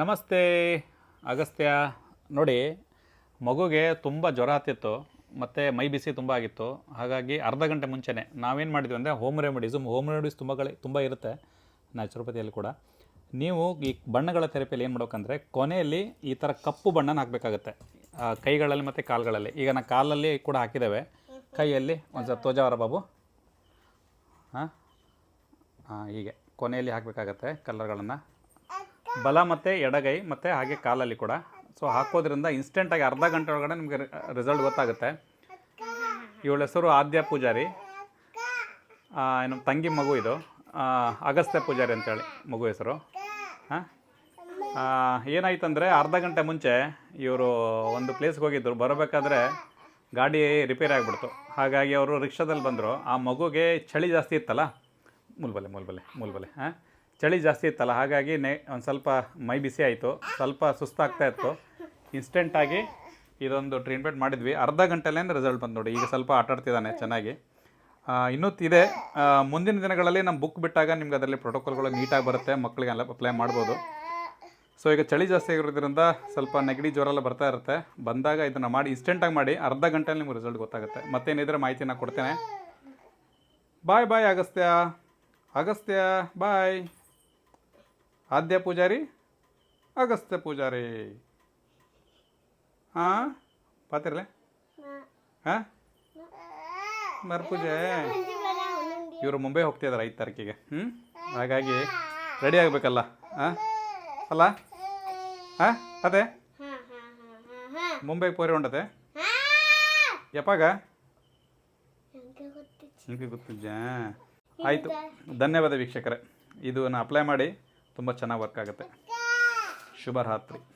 ನಮಸ್ತೆ, ಅಗಸ್ತ್ಯ. ನೋಡಿ, ಮಗುಗೆ ತುಂಬ ಜ್ವರ ಹತ್ತಿತ್ತು, ಮತ್ತು ಮೈ ಬಿಸಿ ತುಂಬ ಆಗಿತ್ತು. ಹಾಗಾಗಿ ಅರ್ಧ ಗಂಟೆ ಮುಂಚೆನೇ ನಾವೇನು ಮಾಡಿದ್ವಿ ಅಂದರೆ ಹೋಮ್ ರೆಮಿಡೀಸು ಹೋಮ್ ರೆಮಿಡೀಸ್ ತುಂಬ ತುಂಬ ಇರುತ್ತೆ ನ್ಯಾಚುರೋಪತಿಯಲ್ಲಿ ಕೂಡ. ನೀವು ಈ ಬಣ್ಣಗಳ ಥೆರಪಿಯಲ್ಲಿ ಏನು ಮಾಡಬೇಕಂದ್ರೆ ಕೊನೆಯಲ್ಲಿ ಈ ಥರ ಕಪ್ಪು ಬಣ್ಣನ ಹಾಕಬೇಕಾಗತ್ತೆ. ಕೈಗಳಲ್ಲಿ ಮತ್ತು ಕಾಲುಗಳಲ್ಲಿ. ಈಗ ನಾನು ಕಾಲಲ್ಲಿ ಕೂಡ ಹಾಕಿದ್ದೇವೆ. ಕೈಯಲ್ಲಿ ಒಂದು ಸ್ವಲ್ಪ ತೋಜಾವರ ಬಾಬು. ಹಾಂ? ಹಾಂ, ಹೀಗೆ. ಕೊನೆಯಲ್ಲಿ ಹಾಕಬೇಕಾಗತ್ತೆ ಕಲರ್ಗಳನ್ನು ಬಲ ಮತ್ತು ಎಡಗೈ ಮತ್ತು ಹಾಗೆ ಕಾಲಲ್ಲಿ ಕೂಡ. ಸೊ ಹಾಕೋದ್ರಿಂದ ಇನ್ಸ್ಟೆಂಟಾಗಿ ಅರ್ಧ ಗಂಟೆ ಒಳಗಡೆ ನಿಮಗೆ ರಿಸಲ್ಟ್ ಗೊತ್ತಾಗುತ್ತೆ. ಇವಳ ಹೆಸರು ಆದ್ಯ ಪೂಜಾರಿ. ಏನು, ತಂಗಿ ಮಗು ಇದು. ಅಗಸ್ತ್ಯ ಪೂಜಾರಿ ಅಂತೇಳಿ ಮಗು ಹೆಸರು. ಹಾಂ? ಏನಾಯ್ತಂದರೆ ಅರ್ಧ ಗಂಟೆ ಮುಂಚೆ ಇವರು ಒಂದು ಪ್ಲೇಸ್ಗೆ ಹೋಗಿದ್ದರು ಬರಬೇಕಾದ್ರೆ ಗಾಡಿ ರಿಪೇರಿ ಆಗಿಬಿಡ್ತು. ಹಾಗಾಗಿ ಅವರು ರಿಕ್ಷಾದಲ್ಲಿ ಬಂದರು. ಆ ಮಗುಗೆ ಚಳಿ ಜಾಸ್ತಿ ಇತ್ತಲ್ಲ? ಮುಲ್ಬಲೆ ಮುಲ್ಬಲೆ ಮುಲ್ಬಲೆ ಹಾಂ? ಚಳಿ ಜಾಸ್ತಿ ಇತ್ತಲ್ಲ, ಹಾಗಾಗಿ ನೆ, ಒಂದು ಸ್ವಲ್ಪ ಮೈ ಬಿಸಿ ಆಯಿತು. ಸ್ವಲ್ಪ ಸುಸ್ತಾಗ್ತಾ ಇತ್ತು. ಇನ್ಸ್ಟೆಂಟಾಗಿ ಇದೊಂದು ಟ್ರೀಟ್ಮೆಂಟ್ ಮಾಡಿದ್ವಿ. ಅರ್ಧ ಗಂಟೆಲೇ ರಿಸಲ್ಟ್ ಬಂದು ನೋಡಿ. ಈಗ ಸ್ವಲ್ಪ ಆಟಾಡ್ತಿದ್ದಾನೆ ಚೆನ್ನಾಗಿ. ಇನ್ನೂ ಇದೆ. ಮುಂದಿನ ದಿನಗಳಲ್ಲಿ ನಮ್ಮ ಬುಕ್ ಬಿಟ್ಟಾಗ ನಿಮ್ಗೆ ಅದರಲ್ಲಿ ಪ್ರೋಟೋಕಾಲ್ಗಳು ನೀಟಾಗಿ ಬರುತ್ತೆ. ಮಕ್ಕಳಿಗೆ ಎಲ್ಲ ಅಪ್ಲೈ ಮಾಡ್ಬೋದು. ಸೊ ಈಗ ಚಳಿ ಜಾಸ್ತಿ ಆಗಿರೋದ್ರಿಂದ ಸ್ವಲ್ಪ ನೆಗಡಿ ಜ್ವರ ಎಲ್ಲ ಬರ್ತಾ ಇರುತ್ತೆ. ಬಂದಾಗ ಇದನ್ನು ಮಾಡಿ ಇನ್ಸ್ಟೆಂಟಾಗಿ ಮಾಡಿ ಅರ್ಧ ಗಂಟೆಯಲ್ಲಿ ನಿಮ್ಗೆ ರಿಸಲ್ಟ್ ಗೊತ್ತಾಗುತ್ತೆ. ಮತ್ತೇನಿದ್ರೆ ಮಾಹಿತಿನ ಕೊಡ್ತೇನೆ. ಬಾಯ್ ಬಾಯ್ ಅಗಸ್ತ್ಯ ಅಗಸ್ತ್ಯ ಬಾಯ್ ಆದ್ಯ ಪೂಜಾರಿ? ಅಗಸ್ತ್ಯ ಪೂಜಾರಿ. ಹಾಂ? ಪಾತಿರ್ಲೆ? ಹಾಂ? ಮರ್ಪೂಜೆ? ಇವರು ಮುಂಬೈ ಹೋಗ್ತಿದ್ದಾರೆ ಐದು ತಾರೀಕಿಗೆ. ಹ್ಞೂ ಹಾಗಾಗಿ ರೆಡಿ ಆಗಬೇಕಲ್ಲ. ಹಾಂ? ಅಲ್ಲ? ಹಾಂ? ಅದೇ? ಮುಂಬೈಗೆ ಪೋರಿ ಹೊಂಡತೆ ಯಪ್ಪಾಗ ನಿಮಗೆ ಗೊತ್ತಿದ್ದ ಆಯಿತು. ಧನ್ಯವಾದ ವೀಕ್ಷಕರೇ. ಇದನ್ನು ಅಪ್ಲೈ ಮಾಡಿ ತುಂಬ ಚೆನ್ನಾಗಿ ವರ್ಕ್ ಆಗುತ್ತೆ. ಶುಭರಾತ್ರಿ.